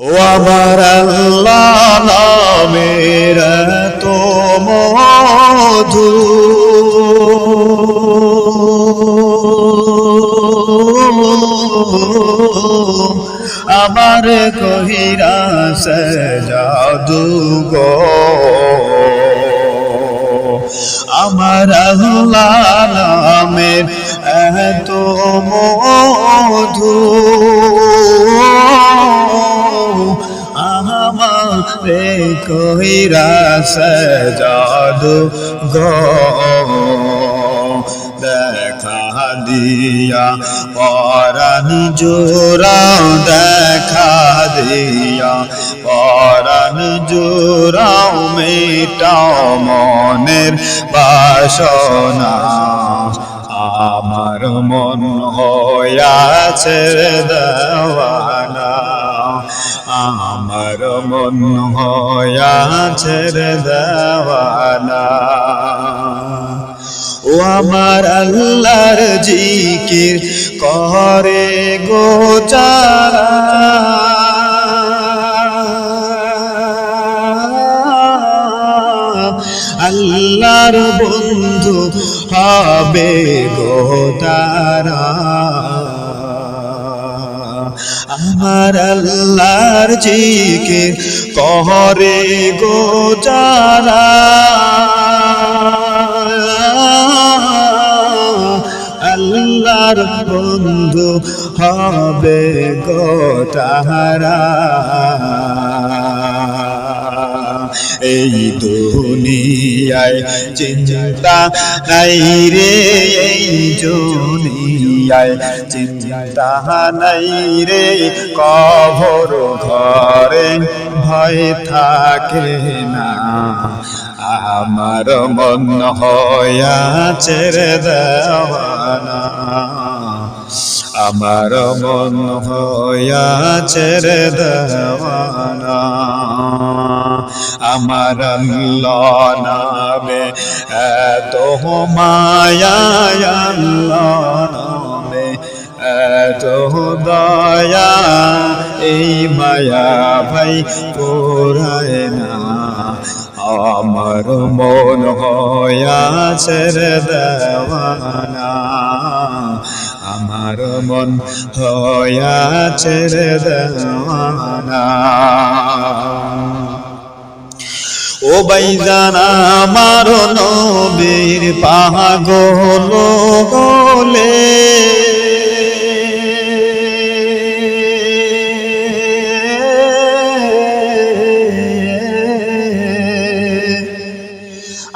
আমার আল্লাহ নামের তো আমার কহিরা সে জাদু গো। আমার আল্লাহ নামের এত আমারে কইরা সজাদু গো। দেখা দিয়া পরাণ জোরা দেখা দিয়া পরাণ জোরাও মেটাও মনের বাসনা। আমার মন হয়াছে দেওয়ানা মন হয়াছে দেওয়ানা। ও আমার আল্লাহর জিকির করে গো আল্লাহর বন্ধু হবে গো তারা। আমার আল্লাহর জিকির করে গো যারা। আল্লাহর বন্ধু হবে গো তাহারা। এই দুনিয়ায় চিন্তা নাই রে, এই দুনিয়ায় চিন্তা নাই রে। কভর ঘরে ভয় থাকে না। আমার মন হয়াছে রে দেওয়ানা। আমার মন হয়াছে রে দেওয়ানা। আমার আল্লাহ এত মায়া এত দয়া এই মায়া ভাই পোড়ায় না। আমার মন হয়াছে রে দেওয়ানা, আমার মন হয়াছে রে দেওয়ানা। ও বাইজান আমার নবীর পাগল গোলে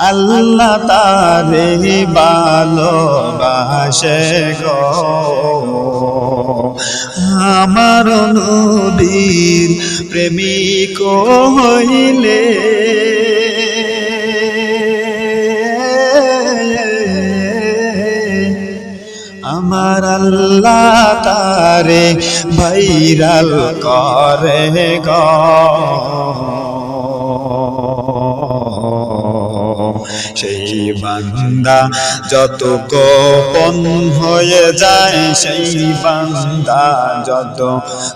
আল্লাহ তারে ভালোবাসে গো। আমার নবীর প্রেমিক হইলে তারে ভাইরাল করে গো। সেই বান্দা যত গোপন হয়ে যায়, সেই বান্দা যত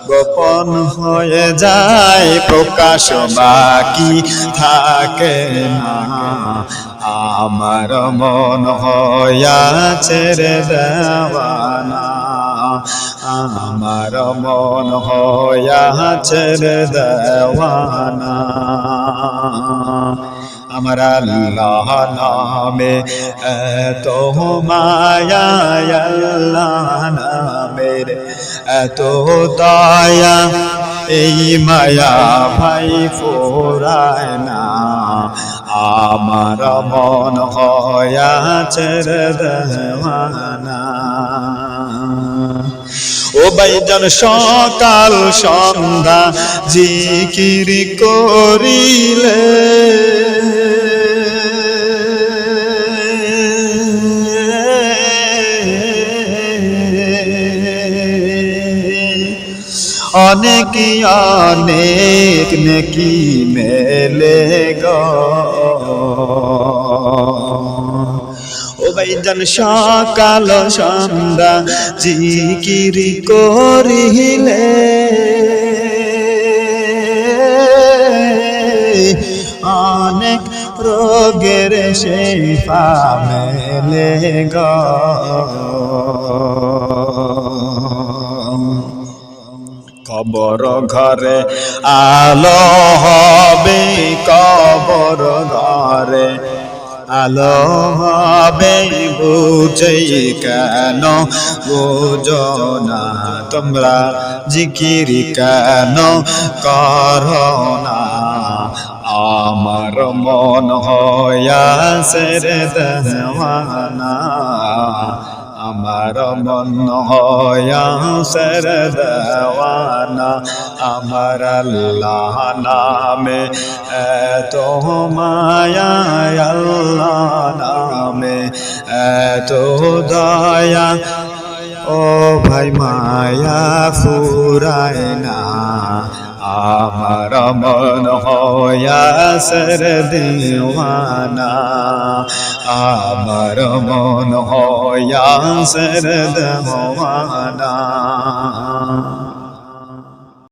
গোপন হয়ে যায়, প্রকাশ বাকি থাকে না। আমার মন হয়াছে রে দেওয়ানা আমার মন হয়াছে রে দেওয়ানা। আমার আল্লাহ নামে এত মায়া নামের এত দয়া, এই মায়া ভাই ফোরায় না। আমার মন হয়াছে দেওয়ানা। ও বাইজান সকাল সন্ধ্যা জিকির করিলে। অনেক অনেক নেকি মেলে গো। ভাইজান সকাল সন্ধ্যা জিকিরি করিলে। অনেক রোগের সে পামেলে গ। কবর ঘরে আলো হবে, কবর ঘরে আলো হবে বুঝে কেন? বোঝো না তোমরা জিকির কেন? করো না আমার মন হয়া সের দেওয়ানা। আমার মন হয়া সর দেওয়ানা, আমার আল্লাহ নামে, এত মায়া আল্লাহ নামে, এত দয়া। ও ভাই, মায়া ফুরায় না। আমার মন হয়া সর দেওয়ানা। আমার মন হয়া সর দেওয়ানা।